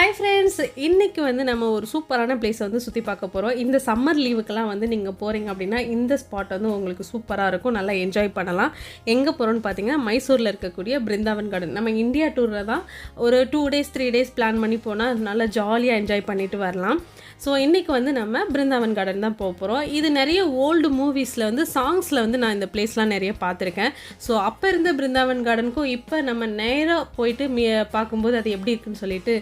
Hi friends இன்றைக்கி வந்து நம்ம ஒரு சூப்பரான பிளேஸை வந்து சுற்றி பார்க்க போகிறோம் இந்த சம்மர் லீவுக்கெல்லாம் வந்து நீங்கள் போகிறீங்க அப்படின்னா இந்த ஸ்பாட் வந்து உங்களுக்கு சூப்பராக இருக்கும். நல்லா என்ஜாய் பண்ணலாம். எங்கே போகிறோன்னு பார்த்தீங்கன்னா மைசூரில் இருக்கக்கூடிய பிருந்தாவன் கார்டன் நம்ம இந்தியா டூரில் தான் ஒரு two days three days plan பண்ணி போனால் நல்லா ஜாலியாக என்ஜாய் பண்ணிட்டு வரலாம். ஸோ இன்றைக்கி வந்து நம்ம பிருந்தாவன் கார்டன் தான் போக போகிறோம் இது நிறைய ஓல்டு மூவிஸில் வந்து சாங்ஸில் வந்து நான் இந்த பிளேஸ்லாம் நிறைய பார்த்துருக்கேன். ஸோ அப்போ இருந்த பிருந்தாவன் கார்டனுக்கும் இப்போ நம்ம நேராக போயிட்டு மீ பார்க்கும்போது அது எப்படி இருக்குன்னு சொல்லிட்டு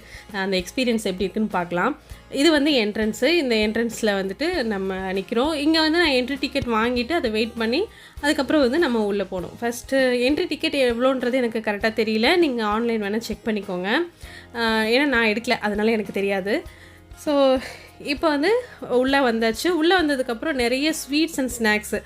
அந்த எக்ஸ்பீரியன்ஸ் எப்படி இருக்குன்னு பார்க்கலாம். இது வந்து என்ட்ரன்ஸு இந்த என்ட்ரன்ஸில் வந்துட்டு நம்ம நிற்கிறோம் இங்கே வந்து நான் என்ட்ரி டிக்கெட் வாங்கிட்டு அதை வெயிட் பண்ணி அதுக்கப்புறம் வந்து நம்ம உள்ளே போகணும். ஃபஸ்ட்டு என்ட்ரி டிக்கெட் எவ்வளோன்றது எனக்கு கரெக்டாக தெரியல. நீங்கள் ஆன்லைன் வேணால் செக் பண்ணிக்கோங்க. ஏன்னா நான் எடுக்கல. அதனால எனக்கு தெரியாது. ஸோ இப்போ வந்து உள்ளே வந்தாச்சு. உள்ளே வந்ததுக்கப்புறம் நிறைய ஸ்வீட்ஸ் அண்ட் ஸ்நாக்ஸு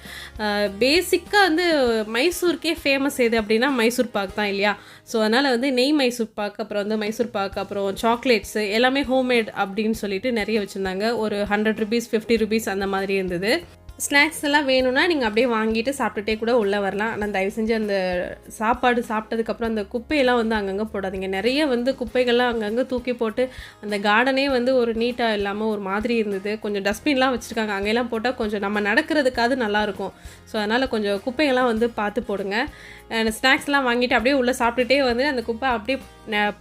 பேசிக்காக வந்து மைசூருக்கே ஃபேமஸ் எது அப்படின்னா மைசூர் பாக் தான் இல்லையா? ஸோ அதனால் வந்து நெய் மைசூர் பாக் அப்புறம் வந்து மைசூர் பாக் அப்புறம் சாக்லேட்ஸு எல்லாமே ஹோம்மேட் அப்படின்னு சொல்லிட்டு நிறைய வச்சுருந்தாங்க. ஒரு ஹண்ட்ரட் ருபீஸ் ஃபிஃப்டி ருபீஸ் அந்த மாதிரி இருந்தது. ஸ்நாக்ஸ் எல்லாம் வேணும்னா நீங்கள் அப்படியே வாங்கிட்டு சாப்பிட்டுட்டே கூட உள்ளே வரலாம். ஆனால் தயவு செஞ்சு அந்த சாப்பாடு சாப்பிட்டதுக்கப்புறம் அந்த குப்பையெல்லாம் வந்து அங்கங்கே போடாதீங்க. நிறைய வந்து குப்பைகள்லாம் அங்கங்கே தூக்கி போட்டு அந்த கார்டனே வந்து ஒரு நீட்டாக இல்லாமல் ஒரு மாதிரி இருந்தது. கொஞ்சம் டஸ்ட்பின்லாம் வச்சுருக்காங்க. அங்கெல்லாம் போட்டால் கொஞ்சம் நம்ம நடக்கிறதுக்காவது நல்லாயிருக்கும். ஸோ அதனால் கொஞ்சம் குப்பைகள்லாம் வந்து பார்த்து போடுங்க. ஸ்நாக்ஸ்லாம் வாங்கிட்டு அப்படியே உள்ளே சாப்பிட்டுட்டே வந்து அந்த குப்பை அப்படியே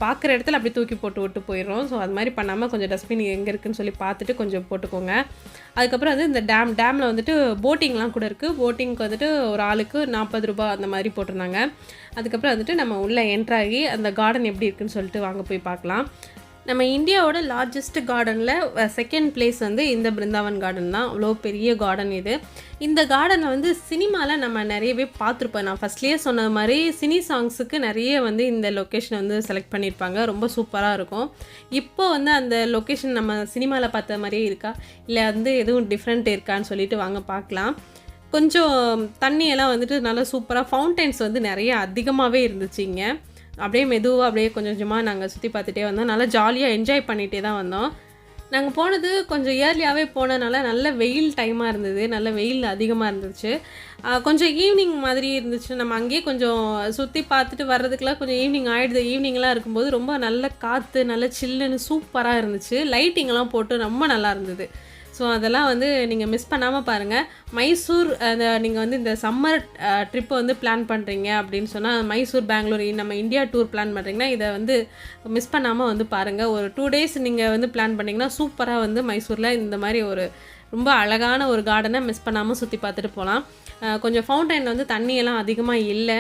பார்க்குற இடத்துல அப்படியே தூக்கி போட்டு விட்டு போயிடுறோம். ஸோ அது மாதிரி பண்ணாமல் கொஞ்சம் டஸ்ட்பின் எங்கே இருக்குதுன்னு சொல்லி பார்த்துட்டு கொஞ்சம் போட்டுக்கோங்க. அதுக்கப்புறம் வந்து இந்த டேம் டேமில் வந்து வந்துட்டு போட்டிங்லாம் கூட இருக்குது போட்டிங்க்கு வந்துட்டு ஒரு ஆளுக்கு நாற்பது ரூபாய் அந்த மாதிரி போட்டிருந்தாங்க. அதுக்கப்புறம் வந்துட்டு நம்ம உள்ளே என்ட்ராகி அந்த கார்டன் எப்படி இருக்குன்னு சொல்லிட்டு வாங்க போய் பார்க்கலாம். நம்ம இந்தியாவோட லார்ஜஸ்ட் கார்டனில் செகண்ட் பிளேஸ் வந்து இந்த பிருந்தாவன் கார்டன் தான். அவ்வளோ பெரிய கார்டன் இது. இந்த கார்டனை வந்து சினிமாவில் நம்ம நிறையவே பார்த்துருப்போம். நான் ஃபஸ்ட்லேயே சொன்னது மாதிரி சினி சாங்ஸுக்கு நிறைய வந்து இந்த லொக்கேஷன் வந்து செலக்ட் பண்ணியிருப்பாங்க. ரொம்ப சூப்பராக இருக்கும். இப்போ வந்து அந்த லொக்கேஷன் நம்ம சினிமாவில் பார்த்த மாதிரியே இருக்கா? இல்லை வந்து எதுவும் டிஃப்ரெண்ட் இருக்கான்னு சொல்லிட்டு வாங்க பார்க்கலாம். கொஞ்சம் தண்ணியெல்லாம் வந்துட்டு நல்லா சூப்பராக ஃபவுண்டைன்ஸ் வந்து நிறைய அதிகமாகவே இருந்துச்சு இங்கே. அப்படியே மெதுவாக அப்படியே கொஞ்சம் கொஞ்சமாக நாங்கள் சுற்றி பார்த்துட்டே வந்தோம். நல்லா ஜாலியாக என்ஜாய் பண்ணிகிட்டே தான் வந்தோம். நாங்கள் போனது கொஞ்சம் இயர்லியாகவே போனதுனால நல்ல வெயில் டைமாக இருந்தது. நல்ல வெயில் அதிகமாக இருந்துச்சு. கொஞ்சம் ஈவினிங் மாதிரி இருந்துச்சு. நம்ம அங்கேயே கொஞ்சம் சுற்றி பார்த்துட்டு வர்றதுக்குலாம் கொஞ்சம் ஈவினிங் ஆகிடுது ஈவினிங்லாம் இருக்கும்போது ரொம்ப நல்ல காற்று நல்ல சில்லுன்னு சூப்பராக இருந்துச்சு. லைட்டிங்லாம் போட்டு ரொம்ப நல்லா இருந்தது. ஸோ அதெல்லாம் வந்து நீங்கள் மிஸ் பண்ணாமல் பாருங்கள் மைசூர் அந்த நீங்கள் வந்து இந்த சம்மர் ட்ரிப்பை வந்து பிளான் பண்ணுறீங்க அப்படின்னு சொன்னால் மைசூர் பெங்களூர் நம்ம இந்தியா டூர் பிளான் பண்ணுறீங்கன்னா இதை வந்து மிஸ் பண்ணாமல் வந்து பாருங்கள் ஒரு டூ டேஸ் நீங்கள் வந்து பிளான் பண்ணிங்கன்னா சூப்பராக வந்து மைசூரில் இந்த மாதிரி ஒரு ரொம்ப அழகான ஒரு கார்டனை மிஸ் பண்ணாமல் சுற்றி பார்த்துட்டு போகலாம் கொஞ்சம் ஃபவுண்டைனில் வந்து தண்ணியெல்லாம் அதிகமாக இல்லை.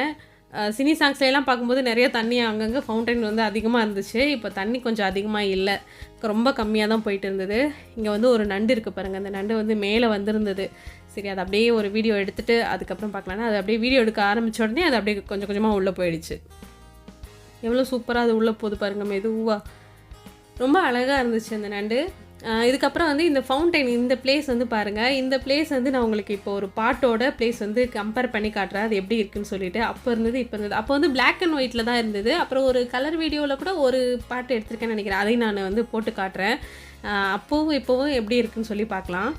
சினி சாங்ஸ்லாம் பார்க்கும்போது நிறைய தண்ணி அங்கங்கே ஃபவுண்டைன் வந்து அதிகமாக இருந்துச்சு. இப்போ தண்ணி கொஞ்சம் அதிகமாக இல்லை. ரொம்ப கம்மியாக தான் போயிட்டு இருந்தது. இங்கே வந்து ஒரு நண்டு இருக்குது பாருங்கள் அந்த நண்டு வந்து மேலே வந்திருந்தது. சரி அதை அப்படியே ஒரு வீடியோ எடுத்துகிட்டு அதுக்கப்புறம் பார்க்கலான்னா அது அப்படியே வீடியோ எடுக்க ஆரம்பிச்ச உடனே அது அப்படியே கொஞ்சம் கொஞ்சமாக உள்ளே போயிடுச்சு. எவ்வளோ சூப்பராக அது உள்ளே போகுது பாருங்கள் மெதுவாக ரொம்ப அழகாக இருந்துச்சு அந்த நண்டு. இதுக்கப்புறம் வந்து இந்த ஃபவுண்டைன் இந்த பிளேஸ் வந்து பாருங்கள் இந்த பிளேஸ் வந்து நான் உங்களுக்கு இப்போ ஒரு பாட்டோட பிளேஸ் வந்து கம்பேர் பண்ணி காட்டுறேன். அது எப்படி இருக்குன்னு சொல்லிட்டு. அப்போ இருந்தது இப்போ இருந்தது. அப்போ வந்து பிளாக் அண்ட் ஒயிட்டில் தான் இருந்தது. அப்புறம் ஒரு கலர் வீடியோவில் கூட ஒரு பாட்டு எடுத்திருக்கேன்னு நினைக்கிறேன். அதையும் நான் வந்து போட்டு காட்டுறேன். அப்போவும் இப்போவும் எப்படி இருக்குன்னு சொல்லி பார்க்கலாம்.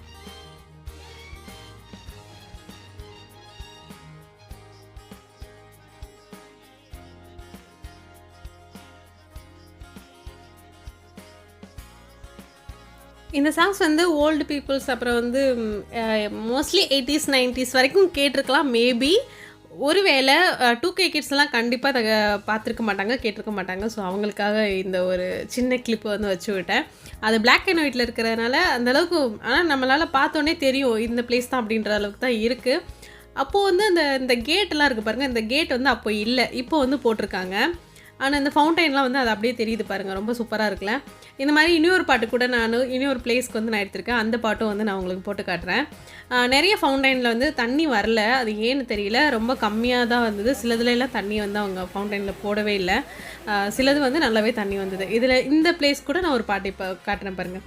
இந்த சாங்ஸ் வந்து ஓல்டு பீப்புள்ஸ் அப்புறம் வந்து மோஸ்ட்லி எயிட்டிஸ் நைன்டிஸ் வரைக்கும் கேட்டிருக்கலாம். மேபி ஒருவேளை டூ கே கிட்ஸ்லாம் கண்டிப்பாக அதை பார்த்துருக்க மாட்டாங்க கேட்டிருக்க மாட்டாங்க. ஸோ அவங்களுக்காக இந்த ஒரு சின்ன கிளிப்பு வந்து வச்சு விட்டேன். அது பிளாக் அண்ட் ஒயிட்டில் இருக்கிறதுனால அந்தளவுக்கு ஆனால் நம்மளால் பார்த்தோன்னே தெரியும். இந்த பிளேஸ் தான் அப்படின்ற அளவுக்கு தான் இருக்குது அப்போது வந்து அந்த இந்த கேட்டெல்லாம் இருக்குது பாருங்கள் இந்த கேட் வந்து அப்போ இல்லை. இப்போ வந்து போட்டிருக்காங்க. ஆனால் இந்த ஃபவுண்டைன்லாம் வந்து அது அப்படியே தெரியுது பாருங்கள் ரொம்ப சூப்பராக இருக்குல்ல. இந்த மாதிரி இன்னொரு பாட்டு கூட நான் இன்னொரு பிளேஸ்க்கு வந்து நான் எடுத்திருக்கேன். அந்த பாட்டும் வந்து நான் உங்களுக்கு போட்டு காட்டுறேன். நிறைய ஃபவுண்டைனில் வந்து தண்ணி வரல. அது ஏன்னு தெரியல. ரொம்ப கம்மியாக தான் வந்தது. சிலதுலலாம் தண்ணி வந்து அவங்க ஃபவுண்டைனில் போடவே இல்லை. சிலது வந்து நல்லாவே தண்ணி வந்தது. இதில் இந்த பிளேஸ் கூட நான் ஒரு பாட்டு இப்போ காட்டுறேன் பாருங்கள்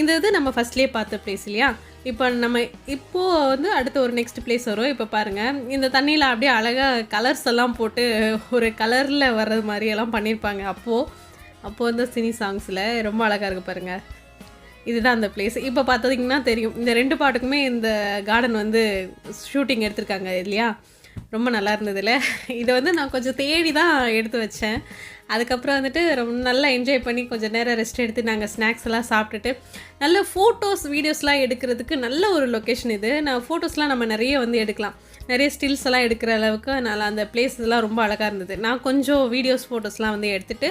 இந்த இது நம்ம ஃபஸ்ட்லேயே பார்த்த பிளேஸ் இல்லையா? இப்போ நம்ம இப்போது வந்து அடுத்த ஒரு நெக்ஸ்ட் பிளேஸ் வரும். இப்போ பாருங்கள் இந்த தண்ணியில் அப்படியே அழகாக கலர்ஸ் எல்லாம் போட்டு ஒரு கலரில் வர்றது மாதிரி எல்லாம் பண்ணியிருப்பாங்க அப்போது அப்போது வந்து சினி சாங்ஸில் ரொம்ப அழகாக இருக்குது பாருங்கள் இதுதான் அந்த பிளேஸ் இப்போ பார்த்தீங்கன்னா தெரியும் இந்த ரெண்டு பாட்டுக்குமே இந்த கார்டன் வந்து ஷூட்டிங் எடுத்திருக்காங்க இல்லையா? ரொம்ப நல்லா இருந்ததுல. இதை வந்து நான் கொஞ்சம் தேடி தான் எடுத்து வச்சேன். அதுக்கப்புறம் வந்துட்டு ரொம்ப நல்லா என்ஜாய் பண்ணி கொஞ்சம் நேரம் ரெஸ்ட் எடுத்து நாங்கள் ஸ்நாக்ஸ் எல்லாம் சாப்பிட்டுட்டு நல்ல ஃபோட்டோஸ் வீடியோஸ்லாம் எடுக்கிறதுக்கு நல்ல ஒரு லொக்கேஷன் இது. நான் ஃபோட்டோஸ்லாம் நம்ம நிறைய வந்து எடுக்கலாம். நிறைய ஸ்டில்ஸ் எல்லாம் எடுக்கிற அளவுக்கு அதனால் அந்த பிளேஸ் எல்லாம் ரொம்ப அழகாக இருந்தது. நான் கொஞ்சம் வீடியோஸ் ஃபோட்டோஸ்லாம் வந்து எடுத்துகிட்டு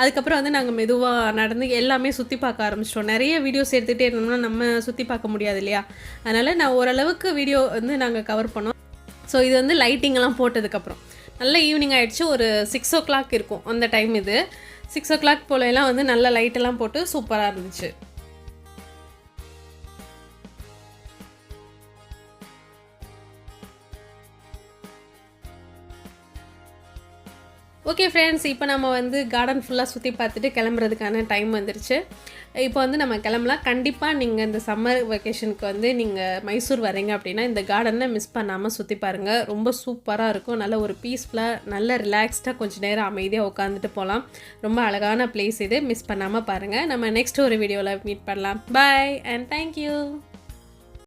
அதுக்கப்புறம் வந்து நாங்கள் மெதுவாக நடந்து எல்லாமே சுற்றி பார்க்க ஆரம்பிச்சிட்டோம். நிறைய வீடியோஸ் எடுத்துகிட்டே இருந்தோம்னா நம்ம சுற்றி பார்க்க முடியாது இல்லையா? அதனால் நான் ஓரளவுக்கு வீடியோ வந்து நாங்கள் கவர் பண்ணோம். ஸோ இது வந்து லைட்டிங்லாம் போட்டதுக்கப்புறம். நல்ல ஈவினிங் ஆகிடுச்சு ஒரு சிக்ஸ் ஓ கிளாக் இருக்கும் அந்த டைம் இது. சிக்ஸ் ஓ கிளாக் போலலாம் வந்து நல்ல லைட்டெல்லாம் போட்டு சூப்பராக இருந்துச்சு. ஓகே ஃப்ரெண்ட்ஸ் இப்போ நம்ம வந்து கார்டன் ஃபுல்லாக சுற்றி பார்த்துட்டு கிளம்புறதுக்கான டைம் வந்துருச்சு. இப்போ வந்து நம்ம கிளம்பலாம். கண்டிப்பாக நீங்கள் இந்த சம்மர் வெக்கேஷனுக்கு வந்து நீங்கள் மைசூர் வரீங்க அப்படின்னா இந்த கார்டனை மிஸ் பண்ணாமல் சுற்றி பாருங்கள் ரொம்ப சூப்பராக இருக்கும். நல்ல ஒரு பீஸ்ஃபுல்லாக நல்ல ரிலாக்ஸ்டாக கொஞ்சம் நேரம் அமைதியாக உட்காந்துட்டு போகலாம் ரொம்ப அழகான பிளேஸ் இது. மிஸ் பண்ணாமல் பாருங்கள் நம்ம நெக்ஸ்ட் ஒரு வீடியோவில் மீட் பண்ணலாம். பாய் அண்ட் தேங்க்யூ